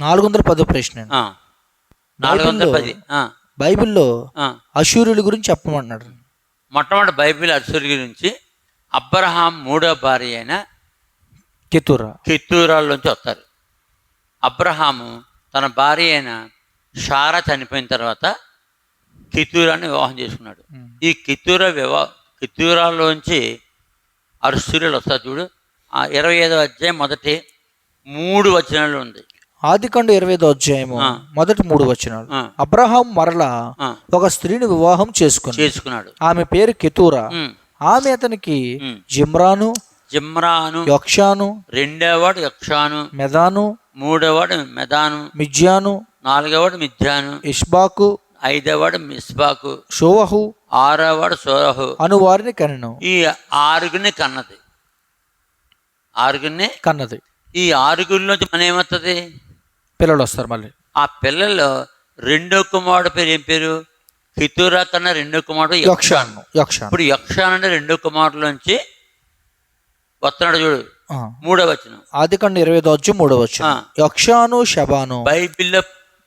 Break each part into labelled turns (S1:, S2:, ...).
S1: నాలుగు వందల పదో ప్రశ్న.
S2: నాలుగు వందల పది
S1: బైబిల్లో. అశూరుల గురించి చెప్పమన్నాడు
S2: మొట్టమొదటి బైబిల్ అర్సురి గురించి అబ్రహాం మూడో భార్య అయిన
S1: కెతురా.
S2: కిత్తూరాల్లోంచి వస్తారు. అబ్రహాము తన భార్య అయిన షారా చనిపోయిన తర్వాత కిత్తూరాన్ని వివాహం చేసుకున్నాడు. ఈ కిత్తూర వివా కిత్తూరాల్లోంచి అరుసూర్యులు వస్తారు చూడు. ఆ ఇరవై ఐదో అధ్యాయం మొదటి మూడు వచనాలు ఉంది.
S1: ఆదికాండ ఇరవై ఐదో అధ్యాయము. మొదటి మూడు
S2: ఆ,
S1: అబ్రహాం మరలా ఒక స్త్రీని వివాహం చేసుకుని
S2: చేసుకున్నాడు.
S1: ఆమె పేరు కెతూరా. ఆమె అతనికి. జిమ్రాను
S2: జిమ్రాను
S1: యక్షాను
S2: రెండోవాడు యక్షాను
S1: మెదాను
S2: మూడోవాడు మెదాను
S1: మిజ్యాను
S2: నాలుగోవాడు మిథ్యాను
S1: ఇష్బాకు
S2: ఐదోవాడు మిస్బాకు
S1: షోవహు
S2: ఆరోవాడు సోరహు
S1: అను వారిని కనెను
S2: ఈ ఆరుగురిని కన్నది. ఆరుగురిని
S1: కన్నది.
S2: ఈ ఆరుగురిలోంచి మన ఏమవుతుంది
S1: పిల్లలు వస్తారు మళ్ళీ.
S2: ఆ పిల్లల్లో రెండో కుమారుడు పేరు ఏం పేరు? హితురా కన్నా రెండో కుమారుడు యక్షాన్.
S1: యక్షాను యక్షాను.
S2: ఇప్పుడు యక్షాన్ అంటే రెండో కుమారులోంచి వస్తున్నాడు చూడు. మూడో వచనం.
S1: ఆదికాండ ఇరవై ఐదో అధ్యాయం మూడో వచ్చి
S2: ఆ.
S1: యక్షాను శబాను.
S2: బైబిల్లో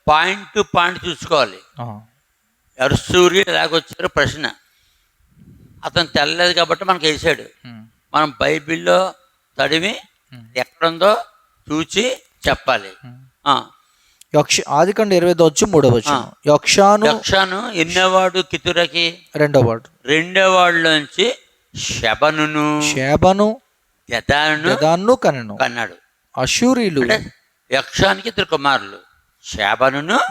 S2: పాయింట్ టు పాయింట్ చూసుకోవాలి. సూర్యుడు ఎలాగొచ్చారో ప్రశ్న. అతను తెల్లలేదు కాబట్టి మనకు వేసాడు. మనం బైబిల్లో చదివి ఎక్కడుందో చూసి చెప్పాలి.
S1: యక్ష ఆదికాండ ఇరవై ఐదో అధ్యాయం మూడో వచ్చి యక్షాను
S2: యక్షాను ఎన్నోవాడు కితురకి?
S1: రెండో వాడు.
S2: రెండో వాళ్ళలోంచి శబనును
S1: శేబను
S2: యదాను
S1: యదాను కనెను
S2: కన్నాడు.
S1: అశూరీలు.
S2: యక్షానికి ఇద్దరు కుమారులు.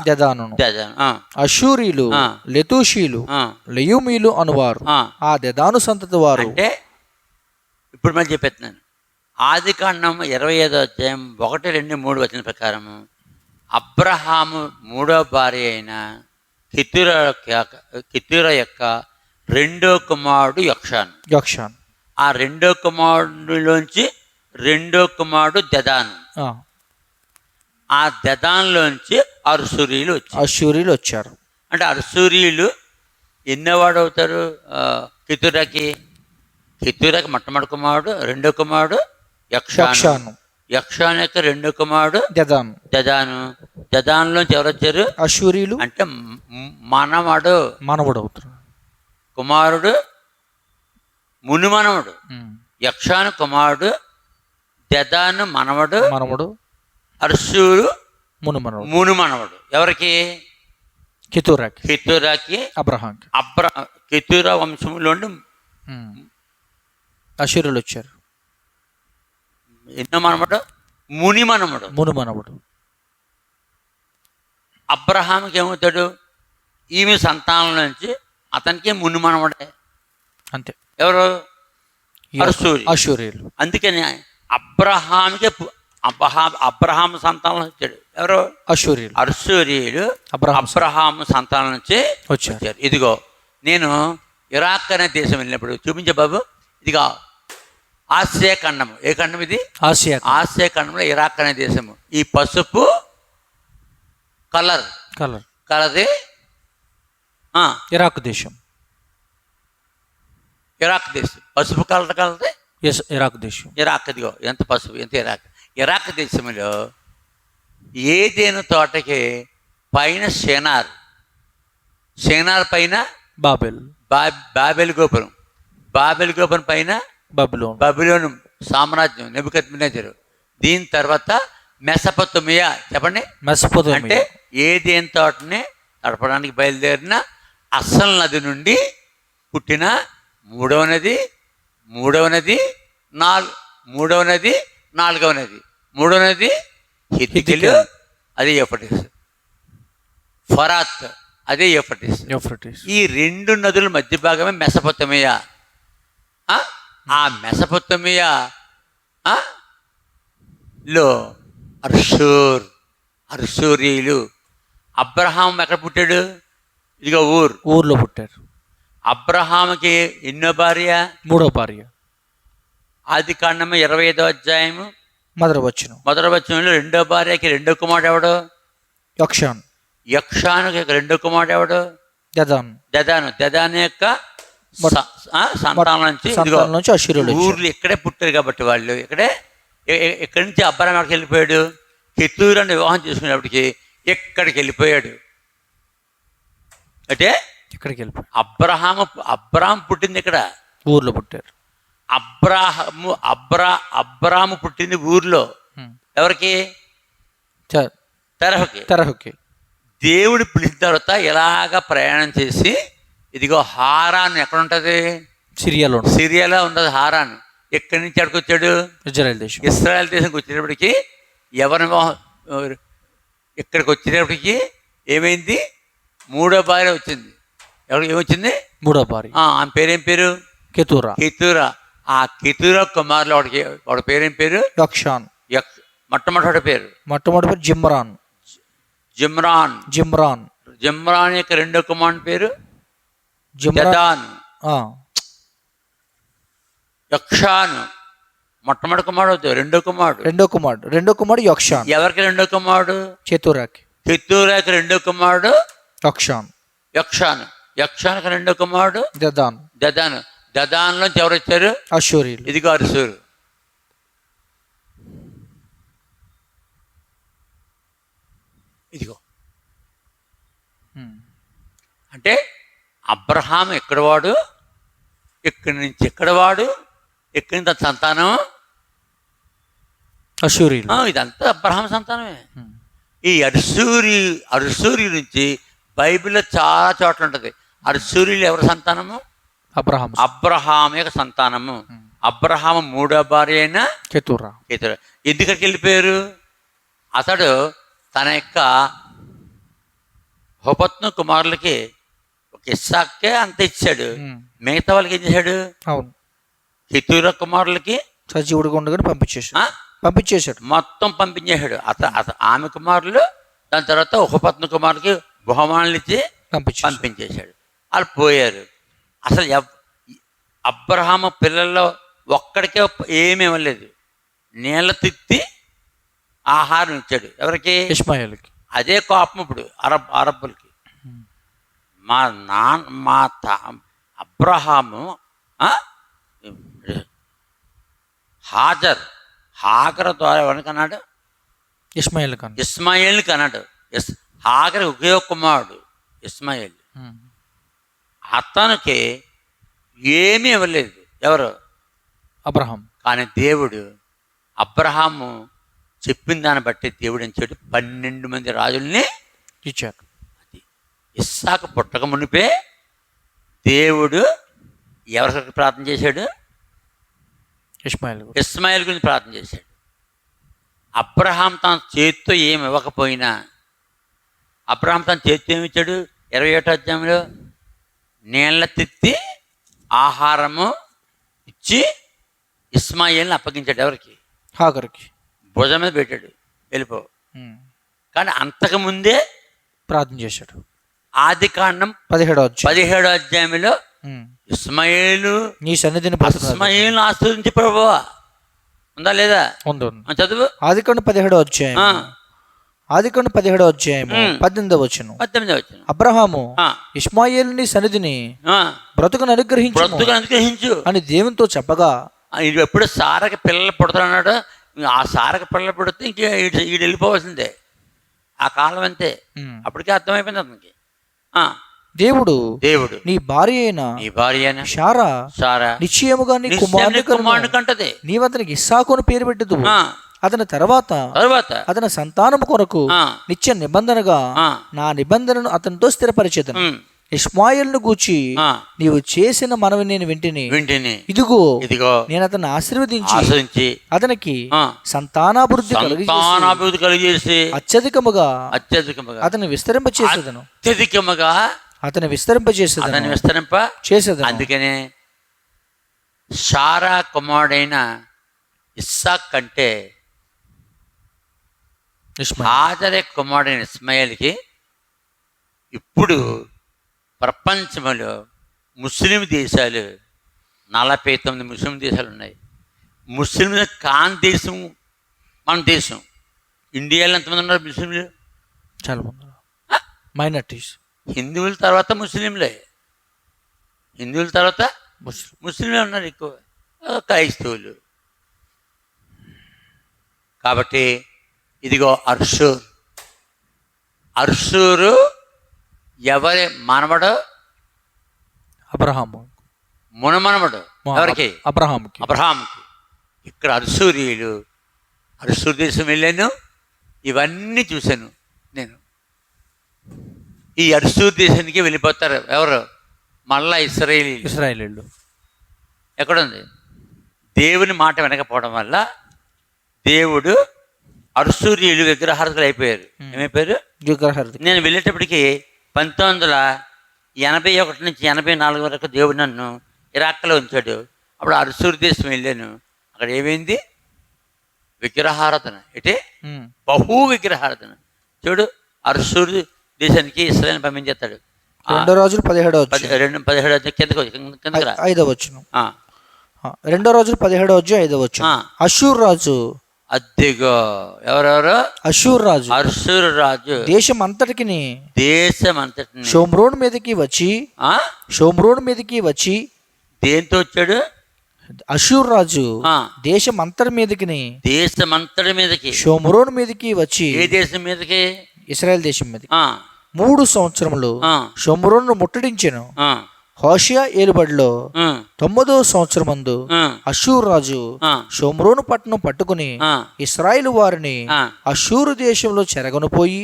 S2: యదాను ఆ,
S1: అశూరీలు. లెతూషీలు లెయుమీలు అనువారు.
S2: ఆ.
S1: ఆ దదాను సంతతి వారు.
S2: అంటే ఇప్పుడు మళ్ళీ చెప్పేస్తున్నాను. ఆది కాండం ఇరవై ఐదో అధ్యాయం ఒకటి రెండు మూడు వచ్చిన ప్రకారము. అబ్రహాము మూడో భార్య అయిన కిత్తుర యొక్క కిత్తుర యొక్క రెండో కుమారుడు యక్షాను.
S1: యక్షాన్.
S2: ఆ రెండో కుమారుడిలోంచి రెండో కుమారుడు దదాను.
S1: ఆ.
S2: దదాన్లోంచి అరుసూరీలు వచ్చారు.
S1: అశూరీలు వచ్చారు.
S2: అంటే అరుసూరీలు ఎన్నోవాడు అవుతారు? కితురకి. కితురకి మొట్టమొదటి కుమారుడు రెండో కుమారుడు యక్షాను.
S1: యక్షాను.
S2: యొక్క రెండో కుమారుడు.
S1: దదాను.
S2: దదాను. దదాన్లోంచి ఎవరు వచ్చారు? అంటే మనవడు.
S1: మనవుడు అవుతారు.
S2: కుమారుడు ముని మనవడు. యక్షాను కుమారుడు దదాను మనవడు
S1: మనవుడు
S2: అర్షూరు
S1: మును మనవుడు.
S2: ముని మనవడు. ఎవరికి?
S1: కితూరాకి.
S2: కితురాకి.
S1: అబ్రహాంకి.
S2: అబ్ర కితురా వంశంలోండి
S1: ఉమ్. అశూరులు వచ్చారు.
S2: ఎన్నో మనమడు ముని మనమడు అబ్రహాంకి ఏమవుతాడు? ఈమె సంతానం నుంచి అతనికి ముని మనవడే
S1: అంతే.
S2: ఎవరు?
S1: అశూరీలు
S2: అందుకని అబ్రహాంకి అబ్రహాం అబ్రహాం సంతానం వచ్చాడు. ఎవరు?
S1: అశూరీలు
S2: అర్సూరియుడు
S1: అబ్రహాం
S2: అబ్రహాం సంతానం నుంచి
S1: వచ్చారు.
S2: ఇదిగో నేను ఇరాక్ అనే దేశం వెళ్ళినప్పుడు చూపించే బాబు. ఇదిగో ఆసియా ఖండము ఏ ఖండం ఇది?
S1: ఆసియా
S2: ఆసియా ఖండంలో ఇరాక్ అనే దేశము. ఈ పసుపు కలర్.
S1: కలర్.
S2: కలది? ఆ,
S1: ఇరాక్ దేశం.
S2: ఇరాక్ దేశం. పసుపు కలర్ కలది?
S1: ఎస్ ఇరాక్ దేశం.
S2: ఇరాక్ ఇదిగో ఎంత పసుపు ఎంత ఇరాక్? ఇరాక్ దేశంలో ఏదేను తోటకి పైన షేనార్ షేనార్ పైన
S1: బాబెల్.
S2: బా బాబెల్ గోపురం. బాబెల్ గోపురం పైన
S1: బబులోన్.
S2: బబులోను సామ్రాజ్యం నెబుకద్మినేజరు దీని తర్వాత మెసపతొమియా చెప్పండి? అంటే
S1: మెసపోతోమియా
S2: ఏదేం తోటని నడపడానికి బయలుదేరిన అస్సల్ నది నుండి పుట్టిన మూడవ నది మూడవ నది నాలుగు మూడవ నది నాలుగవ నది. మూడవ నది హితికిలు అదే ఎఫటిస్ ఫరాత్ అదే ఎఫటిస్
S1: యూఫ్రటీస్.
S2: ఈ రెండు నదుల మధ్య భాగమే మెసపొత్తమియా ఆ? మెసపొత్తమియా? లో అర్షూర్ అర్షూరీలు. అబ్రహాం ఎక్కడ పుట్టాడు? ఇదిగో ఊరు.
S1: ఊర్లో పుట్టారు.
S2: అబ్రహాంకి ఎన్నో భార్య?
S1: మూడో భార్య.
S2: ఆది కాండము ఇరవై ఐదో అధ్యాయము.
S1: మొదటి వచ్చిన
S2: మొదటి వచనంలో రెండో భార్యకి రెండో కుమారుడు ఎవడు?
S1: యక్షాన్.
S2: యక్షానుకి రెండో కుమారుడు ఎవడు?
S1: దదాన్.
S2: దదాను. దదాను యొక్క సంతానం నుంచి ఇదిగో
S1: సంతానం నుంచి అశూరులు వచ్చారు
S2: ఊర్లు ఇక్కడే పుట్టారు కాబట్టి వాళ్ళు ఇక్కడే ఎక్కడి నుంచి ఎక్కడికి వెళ్ళిపోయాడు? కెతూరాన్ని వివాహం చేసుకునేప్పటికి ఎక్కడికి వెళ్ళిపోయాడు? అంటే
S1: ఎక్కడికి వెళ్ళిపోయాడు?
S2: అబ్రహాము అబ్రాహం పుట్టింది ఇక్కడ
S1: ఊర్లో పుట్టారు.
S2: అబ్రాహము అబ్రా అబ్రాము పుట్టింది ఊర్లో. ఎవరికి? తెరహకి.
S1: తెరహుకి.
S2: దేవుడు పిలిచిన తర్వాత ఎలాగ ప్రయాణం చేసి ఇదిగో హారాన్ ఎక్కడ ఉంటుంది.
S1: సిరియాలో.
S2: సిరియాలో ఉండదు హారాన్. ఎక్కడి నుంచి ఎక్కడికి వచ్చాడు
S1: ఇజ్రాయెల్ దేశం.
S2: ఇస్రాయల్ దేశంకి వచ్చేటప్పటికి ఎవరి? ఇక్కడికి వచ్చేటప్పటికి ఏమైంది? మూడో భార్య వచ్చింది. ఎవరికి ఏమొచ్చింది?
S1: మూడో భార్య.
S2: ఆమె పేరేం పేరు?
S1: కెతూరా.
S2: కితురా. ఆ కితురా కుమారులు వాడికి వాడి పేరేం పేరు?
S1: యక్షాన్.
S2: యక్ మొట్టమొదటి పేరు.
S1: మొట్టమొదటి పేరు జిమ్రాన్.
S2: జిమ్రాన్.
S1: జిమ్రాన్.
S2: జిమ్రాన్ యొక్క రెండో కుమారుని పేరు? జదాన్ యక్షాన్. మొట్టమొదటి కుమారుడు రెండో కుమారుడు.
S1: రెండో కుమారుడు. రెండో కుమారుడు యక్షాన్.
S2: ఎవరికి రెండో కుమారుడు?
S1: కెతూరాకి
S2: కిత్తూరాకి రెండో కుమారుడు?
S1: యక్షాన్.
S2: యక్షాన్. యక్షానికి రెండో కుమారుడు?
S1: దదాన్.
S2: దదాన్. దదాన్లోంచి ఎవరు వచ్చారు?
S1: అశూరియులు
S2: ఇదిగో అరుసూరు. ఇదిగో. అంటే అబ్రహాం ఎక్కడవాడు? ఇక్కడి నుంచి ఎక్కడవాడు? ఎక్కడి నుంచి తన సంతానం? ఆ, ఇదంతా అబ్రహాం సంతానమే. ఈ అరుసూరి అరుసూరి నుంచి బైబిల్లో చాలా చోట్ల ఉంటుంది. అరుసూరిలు ఎవరి సంతానము?
S1: అబ్రహాం
S2: అబ్రహాం యొక్క సంతానము. అబ్రహాము మూడో భార్య అయిన
S1: కెతూరా.
S2: ఇతడు ఎందుకకి వెళ్ళిపోయారు అతడు తన యొక్క హోపత్ను కుమారులకి ఇస్సాకే అంత ఇచ్చాడు. మిగతా వాళ్ళకి ఏం చేశాడు?
S1: అవును.
S2: హితూర కుమారులకి
S1: సజీవుడిగా ఉండగానే పంపించేశాడు. పంపించేశాడు.
S2: మొత్తం పంపించేశాడు. అత అత ఆమె కుమారులు దాని తర్వాత ఉపపత్ని కుమారులకి బహుమానాలు ఇచ్చి
S1: పంపించేశాడు.
S2: పంపించేశాడు. వాళ్ళు పోయారు. అసలు అబ్రహాము పిల్లల్లో ఒక్కడికే ఏమీ ఇవ్వలేదు. నీళ్ళ తిత్తి ఆహారం ఇచ్చాడు. ఎవరికి?
S1: ఇస్మాయిల్కి.
S2: అదే కోపం ఇప్పుడు అరబ్ అరబ్బులకి. మా నాన్న మా తా అబ్రహాము? హాజర్ హాగర ద్వారా ఎవరికి అన్నాడు?
S1: ఇస్మాయిల్ కానీ
S2: ఇస్మాయిల్కి అన్నాడు. ఇస్ హాగర్ ఒకే కుమారుడు ఇస్మాయిల్. అతనికి ఏమీ ఇవ్వలేదు. ఎవరు?
S1: అబ్రహాం.
S2: కానీ దేవుడు అబ్రహాము చెప్పిన దాన్ని బట్టి దేవుడు ఏం చేయడు? పన్నెండు మంది రాజుల్ని
S1: ఇచ్చారు
S2: ఇస్సాకు పుట్టక మునిపే దేవుడు ఎవరికి ప్రార్థన చేశాడు?
S1: ఇస్మాయిల్.
S2: ఇస్మాయిల్ గురించి ప్రార్థన చేశాడు. అబ్రహాం తన చేతితో ఏమి ఇవ్వకపోయినా అబ్రహాం తన చేతితో ఏమి ఇచ్చాడు? ఇరవై ఒకటో అధ్యాయంలో నీళ్ళ తిత్తి ఆహారము ఇచ్చి ఇస్మాయిల్ని అప్పగించాడు ఎవరికి?
S1: హాగర్కి.
S2: భుజం మీద పెట్టాడు. వెళ్ళిపో. కానీ అంతకుముందే
S1: ప్రార్థన చేశాడు.
S2: ఆది కాండం
S1: పదిహేడో వచ్చి
S2: పదిహేడో అధ్యాయంలో ఇస్మాయిలు
S1: నీ సన్నిధిని.
S2: ఇస్మాయిల్ని ఆస్వాదించి ప్రభువా. ఉందా లేదా?
S1: ఉంది
S2: చదువు.
S1: ఆదికండు పదిహేడో అధ్యాయం
S2: ఆ,
S1: ఆదికండు పదిహేడో అధ్యాయము
S2: ఉమ్.
S1: పద్దెనిమిదో వచ్చును
S2: పద్దెనిమిది వచ్చిన
S1: అబ్రహాము ఇస్మాయిల్ని సన్నిధిని బ్రతుకును అనుగ్రహించు
S2: బ్రతుకు అనుగ్రహించు.
S1: అని దేవునితో చెప్పగా
S2: ఎప్పుడు సారకి పిల్లలు పుడతాడు ఆ సారకి పిల్లలు పుడితే ఇంక ఈడు వెళ్ళిపోవాల్సిందే. ఆ కాలం అంతే. అప్పటికే అర్థమైపోయింది అతనికి.
S1: దేవుడు
S2: దేవుడు.
S1: నీ భార్య అయిన
S2: నీ భార్య అయిన
S1: షారా
S2: సారా
S1: నిశ్చయముగా నీ కుమారుని
S2: కుమారుని కంటది.
S1: నీవు అతనికి ఇస్సాకును పేరు పెట్టదు
S2: ఆ,
S1: అతని తర్వాత
S2: తర్వాత
S1: అతని సంతానము కొరకు నిత్య నిబంధనగా
S2: ఆ,
S1: నా నిబంధనను అతనితో స్థిరపరిచేదను. ఇస్మాయిల్ను గూర్చి నీవు చేసిన మనవి నేను వింటిని.
S2: వింటిని.
S1: ఇదిగో
S2: ఇదిగో.
S1: నేను అతన్ని ఆశీర్వదించి
S2: ఆశ్రయించి
S1: అతనికి సంతానాభివృద్ధి
S2: సంతానాభివృద్ధి కలిగేసి
S1: అత్యధికముగా
S2: అత్యధికముగా
S1: అతని విస్తరింపచేసేదను
S2: అత్యధికముగా
S1: అతని విస్తరింపచేసేదను
S2: అతన్ని విస్తరింప
S1: చేసేదను.
S2: అందుకనే సారా కుమారుడైన ఇస్సాక్ కంటే
S1: ఇస్మాయిల్.
S2: హాజరే కుమారుడైన ఇస్మాయిల్కి ఇప్పుడు ప్రపంచంలో ముస్లిం దేశాలు నలభై తొమ్మిది ముస్లిం దేశాలు ఉన్నాయి. ముస్లింల కాన్ దేశం మన దేశం. ఇండియాలో ఎంతమంది ఉన్నారు ముస్లింలు?
S1: చాలా మంది మైనార్టీస్.
S2: హిందువుల తర్వాత ముస్లింలే. హిందువుల తర్వాత
S1: ముస్లిం.
S2: ముస్లింలే ఉన్నారు ఎక్కువ. క్రైస్తవులు. కాబట్టి ఇదిగో అర్షూర్. అర్షూరు ఎవరి మనవడు?
S1: అబ్రహాము.
S2: మునమనవడు ఎవరికి?
S1: అబ్రహాముకి.
S2: అబ్రహాంకి ఇక్కడ అర్సూరియులు. అర్సూర్ దేశం వెళ్ళాను. ఇవన్నీ చూశాను నేను. ఈ అర్సూర్ దేశానికి వెళ్ళిపోతారు ఎవరు? మళ్ళా ఇస్రాయేలీ
S1: ఇస్రాయేలీలు.
S2: ఎక్కడుంది? దేవుని మాట వినకపోవడం వల్ల దేవుడు అర్సూరియులు విగ్రహార్థులు అయిపోయారు. ఏమైపోయారు
S1: విగ్రహార్థి
S2: నేను వెళ్ళేటప్పటికి పంతొమ్మిది వందల ఎనభై ఒకటి నుంచి ఎనభై నాలుగు వరకు దేవుడు నన్ను ఇరాక్లో ఉంచాడు. అప్పుడు అర్సూర్ దేశం వెళ్ళాను. అక్కడ ఏమైంది? విగ్రహారాధన. అంటే. బహు విగ్రహారాధన. చూడు అర్సూర్ దేశానికి ఇస్రాయల్ పంపించేస్తాడు.
S1: రెండో రోజులు పదిహేడో
S2: పది
S1: వచ్చి
S2: రెండు పదిహేడు వచ్చి కిందకు వచ్చి, కింద- కిందకు
S1: ఐదో వచ్చును.
S2: ఆ,
S1: రెండో రోజులు పదిహేడో వచ్చి ఐదో వచ్చు. అషూర్ రాజు
S2: అద్దెగో. ఎవరెవరు?
S1: అషూర్ రాజు.
S2: అర్సూర్ రాజు.
S1: దేశం అంతటికి
S2: దేశం అంతటిని
S1: షోమ్రోన్ మీదకి వచ్చి
S2: ఆ?
S1: షోమ్రోన్ మీదకి వచ్చి
S2: దేంతో వచ్చాడు?
S1: అషూర్ రాజు
S2: ఆ,
S1: దేశం అంతటి మీదకి
S2: దేశం అంతటి మీదకి.
S1: షోమ్రోన్ మీదకి వచ్చి
S2: ఏ దేశం మీదకి?
S1: ఇస్రాయల్ దేశం మీదకి. మూడు సంవత్సరములు
S2: ఆ,
S1: షోమ్రోన్ ముట్టడించెను.
S2: ఆ,
S1: హోషియా ఏలుబడిలో తొమ్మిదో సంవత్సరమందు
S2: ఆ,
S1: అషూర్ రాజు షోమ్రోను పట్టణం పట్టుకుని ఇస్రాయిల్ వారిని
S2: ఆ,
S1: అషూరు దేశంలో చెరగనుపోయి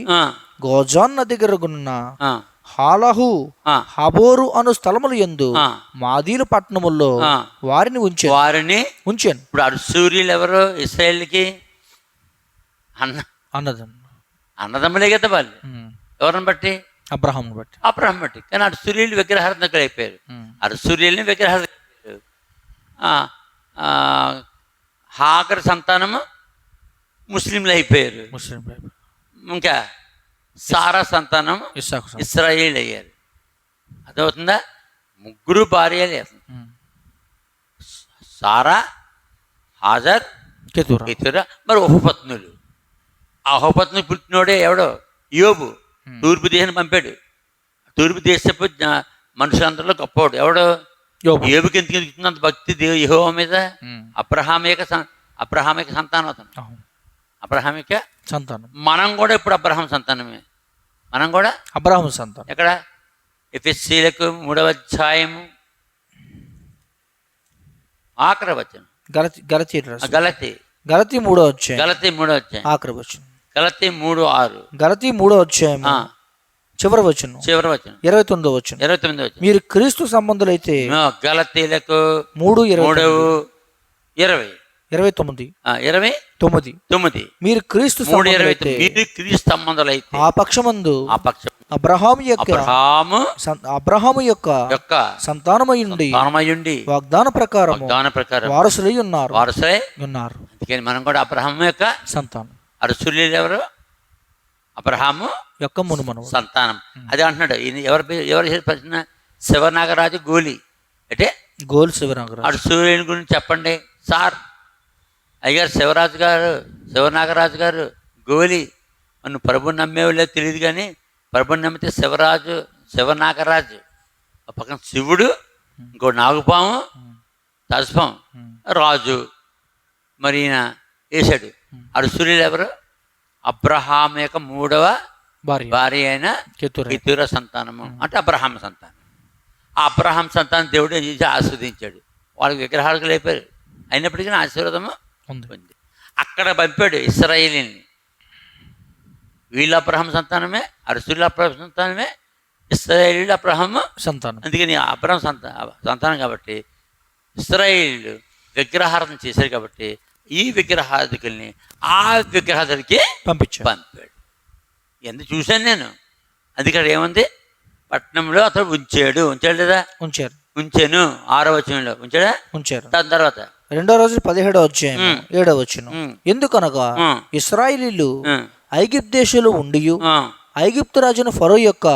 S1: గోజాన్ నది దగ్గరగున్న
S2: ఆ,
S1: హాలహు హబోరు అను స్థలములు ఎందు. మాదీలు పట్టణముల్లో. వారిని ఉంచాను.
S2: వారిని
S1: ఉంచాను.
S2: ఇప్పుడు అర్సూర్యులు ఎవరు ఇస్రాయేల్కి అన్న.
S1: అన్నది
S2: అన్నదమ్ములే కదా వాళ్ళు. ఎవరిని బట్టి?
S1: అబ్రహాం బట్టి.
S2: అబ్రహం బట్టి. కానీ అర్సూర్యులు విగ్రహార్థకులు అయిపోయారు
S1: ఉమ్.
S2: అర్సూర్యుల్ని విగ్రహార్థకులు అయిపోయారు. ఆ, ఆ, హాకర్ సంతానము ముస్లింలు అయిపోయారు.
S1: ముస్లిం బైబిల్.
S2: ఇంకా సారా సంతానం. ఇస్రాయేల్ అయ్యారు. అర్థమవుతుందా? ముగ్గురు భార్యలే. సారా హాజర్
S1: కెతూరా.
S2: మరి ఉపపత్నులు ఆ ఉపపత్నులు పుట్టినోడే ఎవడో? యోబు. తూర్పు దేశాన్ని పంపాడు. తూర్పు దేశపు మనుషులందరిలో గొప్పవాడు. ఎవడో? యోబుకి ఎందుకు ఎదుగుతుంది అంత భక్తి దేవు యెహోవా మీద. అబ్రహామిక అబ్రహామిక సంతానం అతను. అబ్రహామిక
S1: సంతానం.
S2: మనం కూడా ఇప్పుడు అబ్రహాం సంతానమే. మనం కూడా?
S1: అబ్రహాం సంతానం.
S2: ఎక్కడ? ఎఫ్ఎస్సీలకు మూడవ అధ్యాయము. ఆఖరి వచ్చాను
S1: గలతి గలతి
S2: గలతి.
S1: గలతి మూడో వచ్చాయి
S2: గలతి మూడో అధ్యాయం.
S1: ఆఖరి వచ్చును
S2: గలతి మూడు ఆరు.
S1: గలతి మూడో అధ్యాయం చివరి వచ్చును
S2: చివరి వచ్చాను
S1: ఇరవై తొమ్మిదో వచ్చును
S2: ఇరవై తొమ్మిది వచ్చాను
S1: మీరు క్రీస్తు సంబంధులైతే
S2: గలతీలకు
S1: మూడు ఇరవై.
S2: ఇరవై.
S1: ఇరవై తొమ్మిది.
S2: ఆ, ఇరవై
S1: తొమ్మిది.
S2: తొమ్మిది.
S1: మీరు క్రీస్తు
S2: మూడు ఇరవై మీరు క్రీస్తు సంబంధాలైతే
S1: ఆ పక్షమందు
S2: ఆ పక్షం.
S1: అబ్రహాము యొక్క
S2: అబ్రహాము
S1: యొక్క
S2: యొక్క
S1: సంతానమయుండి
S2: తానమయుండి
S1: వాగ్దాన ప్రకారము
S2: దాని ప్రకారం
S1: వారసులై ఉన్నారు.
S2: వారసులే
S1: ఉన్నారు.
S2: అందుకని మనం కూడా అబ్రహాము యొక్క
S1: సంతానం.
S2: అరసులు ఎవరు? అబ్రహాము
S1: యొక్క మునుమను
S2: సంతానం. అదే అంటున్నాడు. ఈయన ఎవరు ఎవరు ప్రశ్న? శివనాగరాజు గోలి. అంటే
S1: గోల్ శివనగర
S2: అటు సూర్యుని గురించి చెప్పండి. సార్ అయ్యారు శివరాజు గారు శివనాగరాజు గారు గోలి. మనం ప్రభుని నమ్మేవాళ్ళే తెలియదు కానీ ప్రభుని నమ్మితే శివరాజు శివనాగరాజు. ఆ పక్కన శివుడు ఇంకో నాగుపాము తస్పం రాజు. మరి ఈయన వేశాడు అటు సూర్యులు ఎవరు? అబ్రహాం యొక్క మూడవ
S1: భార్య.
S2: భార్య అయిన
S1: కెతుర.
S2: సంతానము. అంటే అబ్రహాం సంతానం. ఆ అబ్రహాం సంతానం దేవుడు చేసి ఆస్వాదించాడు? వాళ్ళకి విగ్రహాలకు లేపారు. అయినప్పటికీ ఆశీర్వాదము
S1: ఉంది.
S2: అక్కడ పంపాడు ఇస్రాయేలీని వీళ్ళ అబ్రహాం సంతానమే అరసుల అబ్రహాం సంతానమే ఇస్రాయేలీలు అబ్రహాము
S1: సంతానం.
S2: అందుకని అబ్రహం సంతా సంతానం కాబట్టి ఇస్రాయేలీలు విగ్రహారాధన చేశారు కాబట్టి ఈ విగ్రహాధికుల్ని ఆ విగ్రహాధికి
S1: పంపించారు.
S2: పంపాడు. ఎందుకు చూశాను నేను? అందుకని ఏముంది? పట్నంలో అతడు ఉంచాడు. ఉంచాడు లేదా?
S1: ఉంచారు.
S2: ఉంచాను. ఆరో వచనంలో. ఉంచాడా?
S1: ఉంచారు.
S2: దాని తర్వాత?
S1: రెండో రోజు పదిహేడో అధ్యాయం. ఏడో వచ్చును ఎందుకనగా ఇస్రాయిలీలు
S2: ఉమ్,
S1: ఐగిప్ట్ దేశంలో ఉండి ఐగిప్తు రాజున ఫరో యొక్క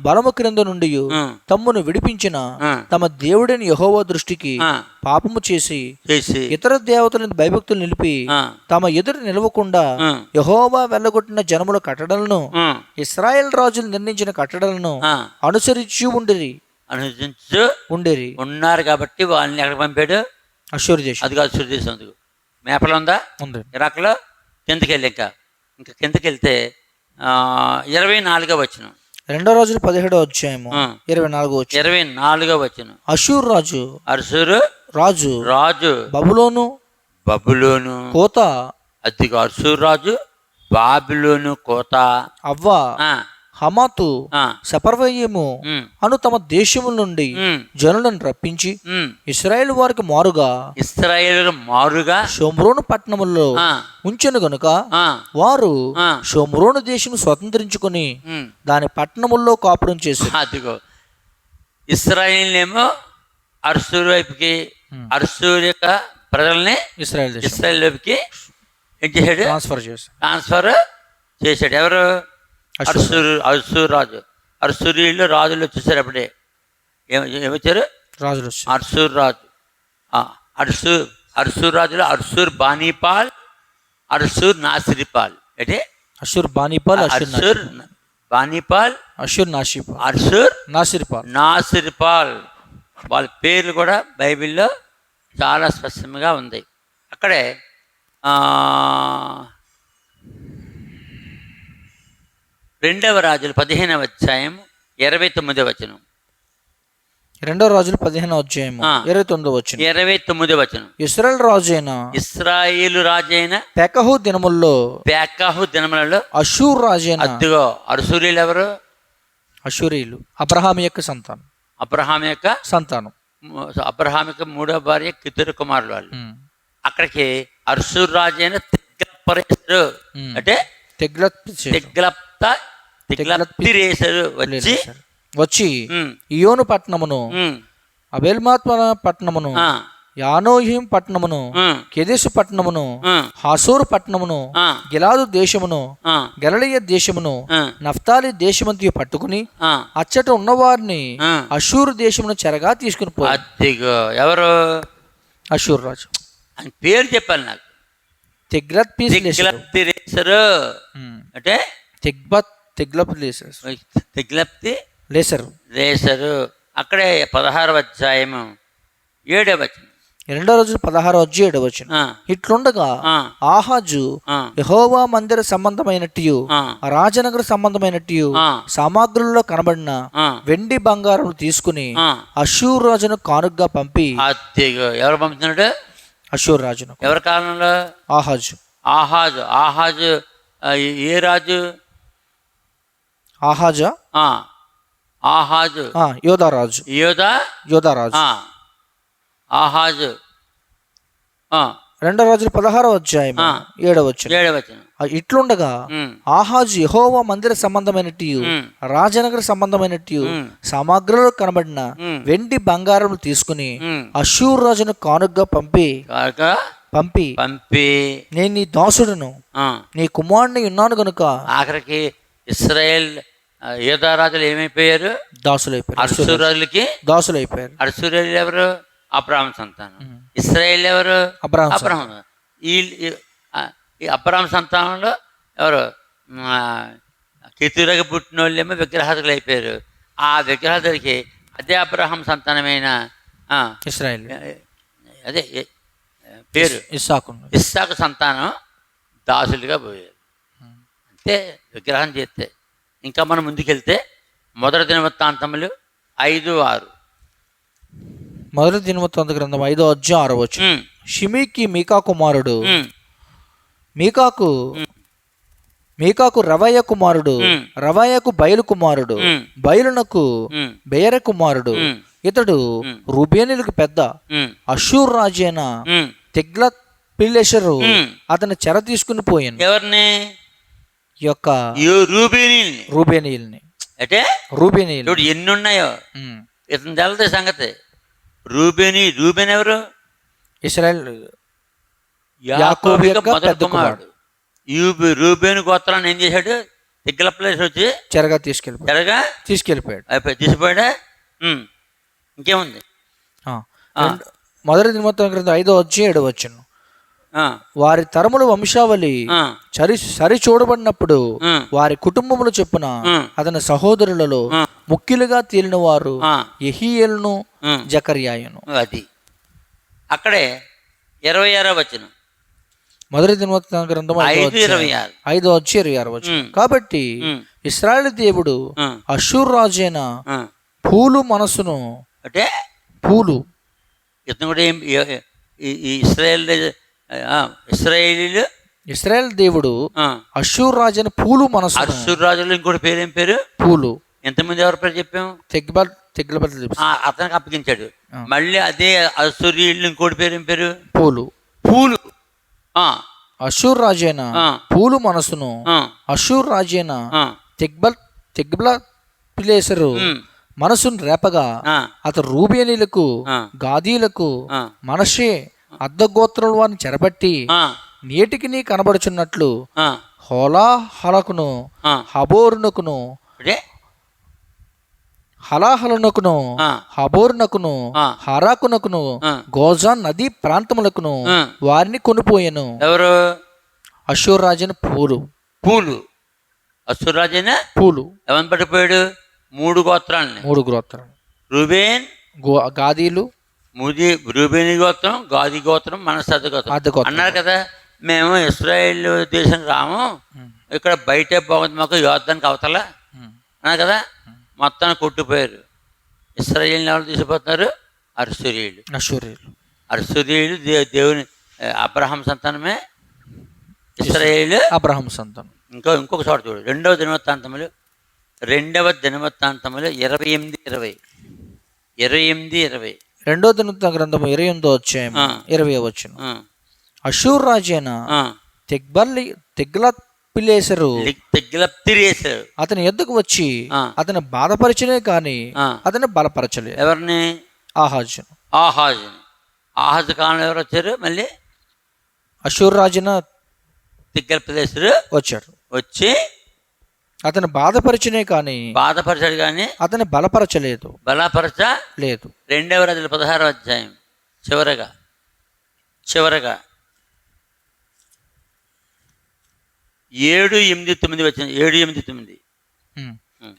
S1: బలము క్రింద నుండి తమ్మును విడిపించిన తమ దేవుడైన యహోవా దృష్టికి పాపము చేసి ఇతర దేవతలను భయభక్తులు నిలిపి తమ ఎదురు నిలవకుండా యహోవా వెళ్ళగొట్టిన జనముల కట్టడలను ఇస్రాయేల్ రాజులు నిర్ణయించిన కట్టడలను అనుసరించి ఉండిరి.
S2: అనుసరించు
S1: ఉండేరి.
S2: ఉన్నారు కాబట్టి వాళ్ళని ఎక్కడ పంపాడు?
S1: అశ్వర్ దేశం.
S2: అది కాదు దేశం అందుకు. మేపలు ఉందా?
S1: ఉంది.
S2: ఇరాక్లో? కిందకి వెళ్ళి ఇంకా. ఇంకా కిందకి వెళ్తే ఇరవై నాలుగో వచనం.
S1: రెండో రోజులు పదిహేడో అధ్యాయము. ఇరవై నాలుగో
S2: ఇరవై నాలుగో వచనం.
S1: అషూర్ రాజు
S2: అరుసురు
S1: రాజు
S2: రాజు.
S1: బబులోను
S2: బబులోను.
S1: కోత.
S2: అదిగో అరుసురు రాజు బాబిలోను కోత.
S1: అవ్వ. హమాతు సపర్వయ్యము అను తమ దేశము నుండి జనులను రప్పించి. ఇస్రాయేల్ వారికి మారుగా
S2: ఇస్రాయేలు మారుగా
S1: షోమ్రోను పట్టణములో ఉంచెను గనుక వారు. షోమ్రోను దేశం స్వతంత్రించుకొని. దాని పట్టణముల్లో కాపురం చేసి
S2: అదిగో. ఇస్రాయిల్ ఏమో అర్సూరు వైపుకి అర్సూరు యొక్క ప్రజల్ని
S1: ఇస్రాయేల్
S2: ఇస్రాయల్ వైపుకి ఏం చేశాడు?
S1: ట్రాన్స్ఫర్ చేసి
S2: ట్రాన్స్ఫర్ చేశాడు. ఎవరు? అర్సూరు అర్సూరు రాజు. అర్సూరిలో రాజులు వచ్చేసారు అప్పుడే. ఏమొచ్చారు
S1: రాజులు
S2: అర్సూర్ రాజు. ఆ, అర్సూర్ రాజులు అర్సూర్ బానీపాల్ అర్సూర్ నాసిరిపాల్. అంటే
S1: అషూర్ బానీపాల్
S2: అర్సూర్ బానీపాల్
S1: అషూర్ నాషిపాల్
S2: అర్సూర్
S1: నాసిరిపాల్.
S2: నాసిరిపాల్. వాళ్ళ పేర్లు కూడా బైబిల్లో చాలా స్పష్టంగా ఉంది. అక్కడే ఆ, రెండవ రాజులు పదిహేనవ అధ్యాయం ఇరవై తొమ్మిదవ వచనం.
S1: రెండో రాజులు పదిహేను అధ్యాయము
S2: ఆ.
S1: ఇరవై తొమ్మిదో వచ్చిన
S2: ఇరవై తొమ్మిదవ వచనం.
S1: ఇస్రాయల్ రాజు అయిన
S2: ఇస్రాయేలు రాజైన
S1: పెకహు దినముల్లో
S2: పేకాహు దినములలో
S1: అషూర్ రాజు అయిన
S2: అద్దుగో అరుసూరీలు ఎవరు?
S1: అషూరీలు అబ్రహాం యొక్క సంతానం.
S2: అబ్రహాం యొక్క
S1: సంతానం.
S2: అబ్రహాం యొక్క మూడో భార్య కితురు కుమారులు వాళ్ళు. అక్కడికి అర్సూర్ రాజు అయిన తిగ్లపరేసరు
S1: ఉమ్.
S2: అంటే
S1: తెగ్లత్
S2: తిగ్లప్త తిగ్లప్తిరేసరు వచ్చి
S1: వచ్చి ఇయోను పట్టణమును అబేల్మాత్మ పట్టణమును యానోహిం పట్టణమును కెదెసు పట్టణమును హాసోరు పట్టణమును గిలాదు దేశమును గలలియ దేశమును నఫ్తాలి దేశమంతి పట్టుకుని. అచ్చట ఉన్నవారిని. అషూరు దేశమును చెరగా తీసుకుని పోయి.
S2: అద్దిగో ఎవరు?
S1: అషూర్ రాజు.
S2: అని పేరు చెప్పాలి నాకు. తిగ్లప్తిరేసరు అంటే
S1: తెగ్బత్ తెగ్లప్ లేసర్.
S2: తిగ్లప్తి
S1: లేసరు.
S2: రేసరు అక్కడే పదహారవ అధ్యాయము ఏడవ
S1: రెండో రోజు పదహారు వచ్చి ఏడు వచ్చిన
S2: ఆ,
S1: ఇట్లుండగా ఆహాజు యహోవా మందిర సంబంధమైనట్టు రాజనగర సంబంధమైనట్టు సామాగ్రుల్లో కనబడిన వెండి బంగారం తీసుకుని
S2: ఆ.
S1: అషూర్ రాజును కానుగ్గా పంపి
S2: ఎవరు పంపుతున్నాడు?
S1: అషూర్ రాజును.
S2: ఎవరి కాలంలో?
S1: ఆహాజు.
S2: ఆహాజు. ఆహాజు ఏ రాజు?
S1: ఆహాజా?
S2: ఆహాజు.
S1: ఆ, యోధారాజు.
S2: యోధా?
S1: యోధారాజు.
S2: ఆహాజు. ఆ,
S1: రెండో రోజులు పదహారో అధ్యాయం
S2: ఆ.
S1: ఏడవ వచ్చిన
S2: ఏడవ వచనం.
S1: ఇట్లుండగా ఆహాజు యహోవా మందిర సంబంధమైనట్టు రాజనగర సంబంధమైనట్టు సామాగ్రిలో కనబడిన వెండి బంగారం తీసుకుని. అషూర్ రాజును కానుగ్గా పంపి పంపి
S2: పంపి.
S1: నేను నీ దాసుడును నీ కుమారుని ఉన్నాను గనుక
S2: ఆఖరికి ఇస్రాయేల్ యోధారాజులు ఏమైపోయారు?
S1: దాసులైపోయారు.
S2: అర్సూరాజులకి
S1: దాసులైపోయారు.
S2: అర్సూరాజులు ఎవరు? అబ్రాహం సంతానం. ఇస్రాయేల్ ఎవరు?
S1: అబ్రహాం.
S2: అబ్రహం. ఈ ఈ- అబ్రహం సంతానంలో ఎవరు? కితురకి పుట్టిన వాళ్ళేమో విగ్రహాదులు అయిపోయారు. ఆ విగ్రహాదులకి అదే అబ్రహం సంతానమైన
S1: ఇస్రాయల్.
S2: అదే పేరు?
S1: ఇస్సాకు
S2: ఇస్సాకు సంతానం దాసులుగా పోయారు. అంతే విగ్రహం చేస్తే. ఇంకా మనం ముందుకెళ్తే మొదటి దినవృత్తాంతములు ఐదు ఆరు.
S1: మొదటి దినవృత్తాంత గ్రంథం ఐదో అధ్యాయం ఆరో వచ్చు
S2: ఉమ్,
S1: షిమీకి మీకా కుమారుడు. మీకాకు మీకాకు రవయ్య కుమారుడు. రవయ్యకు బయలు కుమారుడు. బయలునకు బెయర కుమారుడు. ఇతడు. రూబేనులకు పెద్ద. అషూర్ రాజు అయిన
S2: ఉమ్.
S1: తిగ్లత్ పిల్లెషరు
S2: ఉమ్.
S1: అతని చెర తీసుకుని పోయాను
S2: ఎవరిని?
S1: యొక్క
S2: రూబీనీల్ని. అంటే?
S1: రూబేనీయులు
S2: చూడు ఎన్ని ఉన్నాయో. ఇతను తెలదు సంగతి. రూబేని రూబేన్ ఎవరు?
S1: ఇస్రాయల్ యాకోబు
S2: యొక్క
S1: పెద్ద
S2: కుమారుడు. రూబేను గోత్రాన్ని ఏం చేశాడు? తిగ్గల ప్లేస్ వచ్చి
S1: చెరగా తీసుకెళ్ళిపోయాడు.
S2: తెరగా
S1: తీసుకెళ్ళిపోయాడు.
S2: అయిపోయి తీసిపోయాడా? ఉమ్. ఇంకేముంది?
S1: మొదటి దినవృత్తాంత గ్రంథం ఐదో వచ్చి ఏడు వచ్చును వారి తరముల వంశావళి సరి సరి చూడబడినప్పుడు
S2: ఆ,
S1: వారి కుటుంబములు చెప్పున అతని సహోదరులలో. ముఖ్యులుగా తేలిన వారు
S2: ఆ.
S1: జకర్యాయును.
S2: అది. అక్కడే ఇరవై ఆరో వచ్చిన
S1: మొదటి దినవృత్తాంత గ్రంథం ఐదో వచ్చి ఇరవై ఆరు. వచ్చి
S2: ఉమ్.
S1: కాబట్టి ఇస్రాయేల్ దేవుడు అషూర్ రాజైన. పూలు మనసును
S2: అంటే
S1: పూలు
S2: ఇతను కూడా ఏం ఇస్రాయేల్ ఇస్రాయేలీలు.
S1: ఇస్రాయేల్ దేవుడు అషూర్ రాజైన పూలు మనసును
S2: అర్షుర్ రాజులు ఇంకోటి పేరు ఏం పేరు?
S1: పూలు.
S2: ఎంతమంది ఎవరి పేరు చెప్పాం
S1: తెగ్బల్ తెగ్లబల్
S2: అతనికి అప్పగించాడు. మళ్ళీ అదే అసూర్యులు ఇంకోటి పేరు ఏం పేరు?
S1: పూలు.
S2: పూలు. ఆ,
S1: అషూర్ రాజైన పూలు మనసును
S2: ఆ,
S1: అషూర్ రాజైన తెగ్బల్ తెగ్బల పిలేసరు మనసును రేపగా
S2: ఆ,
S1: అతడు రూబేనీలకు గాదీలకు మనషే అర్ధగోత్రుల వారిని చెరబట్టి నేటికి నీ కనబడుచున్నట్లు
S2: ఆ,
S1: హోలా హలకును
S2: ఆ.
S1: హబోరునకును హలాహలనకును హబోరునకును. హరాకునకును. గోజాన్ నదీ ప్రాంతములకును. వారిని కొనిపోయాను.
S2: ఎవరు?
S1: అశూర్ రాజైన పూలు.
S2: పూలు. అసురాజైన
S1: పూలు.
S2: ఎవరిని పట్టిపోయాడు మూడు గోత్రాలని.
S1: మూడు గోత్రాలు.
S2: రూబేన్?
S1: గో గాదీలు.
S2: ముది రూబేని గోత్రం గాది గోత్రం మనసద్ద గోత్రం. అన్నారు కదా మేము ఇస్రాయేల్ దేశం రాము ఇక్కడ బయటే బాగుంది మాకు యోధానికి అవతల. అన్నారు కదా మొత్తం కొట్టిపోయారు ఇస్రాయేల్ ఎవరు తీసుకుపోతున్నారు? అర్సురీయులు.
S1: అశూర్యులు
S2: అర్సురీయులు దే దేవుని అబ్రహాం సంతానమే. ఇస్రాయేల్.
S1: అబ్రహం సంతానం.
S2: ఇంకో ఇంకొక చోట చూడు. రెండవ దినవృత్తాంతములు. రెండవ దినవృత్తాంతములు ఇరవై ఎనిమిది ఇరవై. ఇరవై ఎనిమిది ఇరవై.
S1: రెండో దినవృత్త గ్రంథము ఇరవై ఎనిమిదో అధ్యాయం. ఇరవై వచ్చిన అషూర్ రాజైన. తెగ్బల్లి తెగ్లత్ పిలేసరు
S2: తెగ్గిలప్తిరేశారు
S1: అతని ఎద్దుకు వచ్చి. అతని బాధపరచనే కాని. అతని బలపరచలే.
S2: ఎవరిని?
S1: ఆహాజు
S2: ఆహాజుని. ఆహాజు కాలంలో ఎవరు వచ్చారు మళ్ళీ?
S1: అషూర్ రాజున
S2: తిగ్గలప్రదేశుడు
S1: వచ్చాడు.
S2: వచ్చి
S1: అతని బాధపరచనే కాని
S2: బాధపరిచాడు కానీ
S1: అతని బలపరచలేదు.
S2: బలపరచ
S1: లేదు.
S2: రెండవ రజుల పదహారో అధ్యాయం. చివరగా చివరగా. ఏడు ఎనిమిది తొమ్మిది వచ్చిన ఏడు ఎనిమిది తొమ్మిది.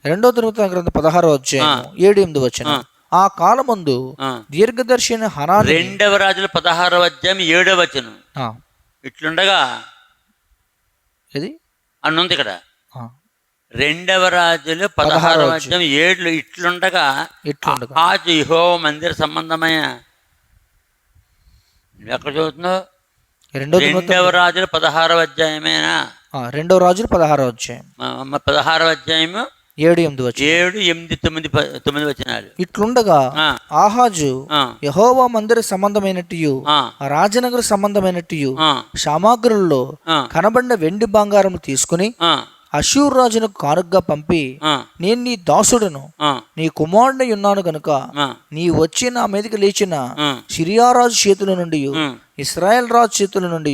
S1: రెండో దినవృత్త గ్రంథం పదహారో అధ్యాయం ఏడు ఎనిమిది వచ్చిన
S2: ఆ.
S1: కాలమందు. దీర్ఘదర్శి హనాని
S2: రెండవ రాజుల పదహారో అధ్యాయం ఏడవ వచనం. ఇట్లుండగా
S1: ఇది
S2: అన్నుంది ఇక్కడ. రెండవ రాజులు పదహారవ అధ్యాయం ఏళ్ళు ఇట్లుండగా
S1: ఇట్లుండగా.
S2: ఆజు యెహోవా మందిర సంబంధమైన ఎక్కడ చదువుతున్నావు? రెండవ రాజులు పదహారవ అధ్యాయమేనా?
S1: ఆ, రెండో రాజులు పదహారో అధ్యాయం.
S2: పదహారవ అధ్యాయము
S1: ఏడు ఎనిమిది వచ్చి
S2: ఏడు ఎనిమిది తొమ్మిది తొమ్మిది వచనాలు.
S1: ఇట్లుండగా ఆహాజు
S2: ఆ,
S1: యహోవా మందిర సంబంధమైనట్టు రాజనగర సంబంధమైనట్టు సామాగ్రుల్లో కనబడిన వెండి బంగారం తీసుకుని అశూర్ రాజును కానుగ్గా పంపి నేను నీ దాసుడును. నీ కుమారుని ఉన్నాను కనుక
S2: ఆ,
S1: నీ వచ్చి నా మీదకి లేచిన
S2: ఆ,
S1: సిరియారాజు చేతుల నుండి ఇస్రాయల్ రాజు చేతుల నుండి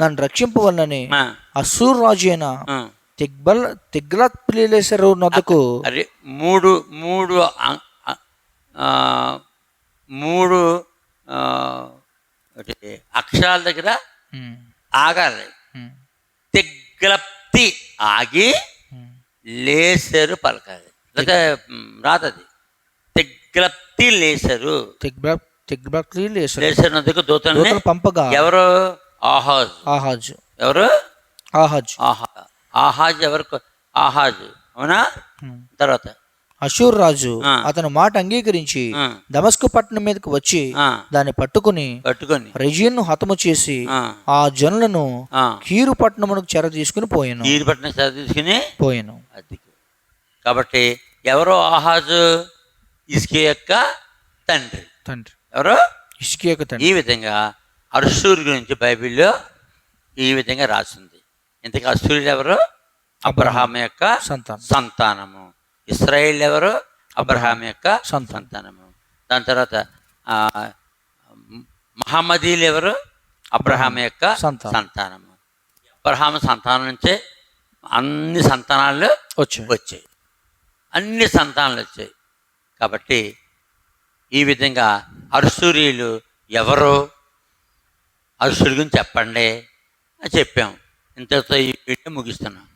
S1: నన్ను రక్షింపవలనని
S2: ఆ,
S1: అసూర్ రాజు అయిన. తిగ్బల్ తిగ్లత్ పిలేసరు నద్దకు
S2: మూడు మూడు మూడు అక్షరాల దగ్గర ఆగాలి.
S1: ఉమ్,
S2: తిగ్గలప్తి ఆగి. లేసరు పలకాలి. లేకపోతే రాతది తిగ్గలప్తి లేసరు.
S1: తిగ్బల్ లేసరు
S2: లేసరు. నదికి దూతల్ని
S1: దూతలు పంపగా.
S2: ఎవరు? ఆహాజ్.
S1: ఆహాజు.
S2: ఎవరు?
S1: ఆహాజు.
S2: ఆహా ఆహాజ్ ఎవరు? ఆహాజ్. అవునా. తర్వాత.
S1: అషూర్ రాజు. అతని మాట అంగీకరించి దమస్కు పట్టణం మీదకి వచ్చి దాన్ని పట్టుకుని
S2: పట్టుకొని
S1: రెజియన్ను హతము చేసి
S2: ఆ,
S1: జనులను. కీరు పట్టణమునకు చెర తీసుకుని పోయాను.
S2: ఈరు పట్టిన చదువు తీసుకుని
S1: పోయాను.
S2: అది. కాబట్టి ఎవరో ఆహాజు ఇసుక యొక్క తండ్రి.
S1: తండ్రి.
S2: ఎవరు?
S1: ఇష్కియకు తండ్రి.
S2: ఈ విధంగా అర్షూరు గురించి బైబిల్లో ఈ విధంగా రాసింది. ఇంతకీ అర్షూరులు ఎవరు? అబ్రహాం యొక్క
S1: సంతానం.
S2: సంతానము. ఇస్రాయేల్ ఎవరు అబ్రహాం. యొక్క
S1: సంతానం.
S2: సంతానము. దాని తర్వాత మహమ్మదీలు ఎవరు అబ్రహాం యొక్క
S1: సంతానం.
S2: సంతానము. అబ్రహాం సంతానం నుంచే అన్ని సంతానాలు
S1: వచ్చాయి.
S2: వచ్చాయి. అన్ని సంతానాలు వచ్చాయి. కాబట్టి ఈ విధంగా అరుసూరియులు ఎవరు? అరుసూరి గురించి చెప్పండి అని చెప్పాం ఇంతతో ఈ వీడియో ముగిస్తున్నాం.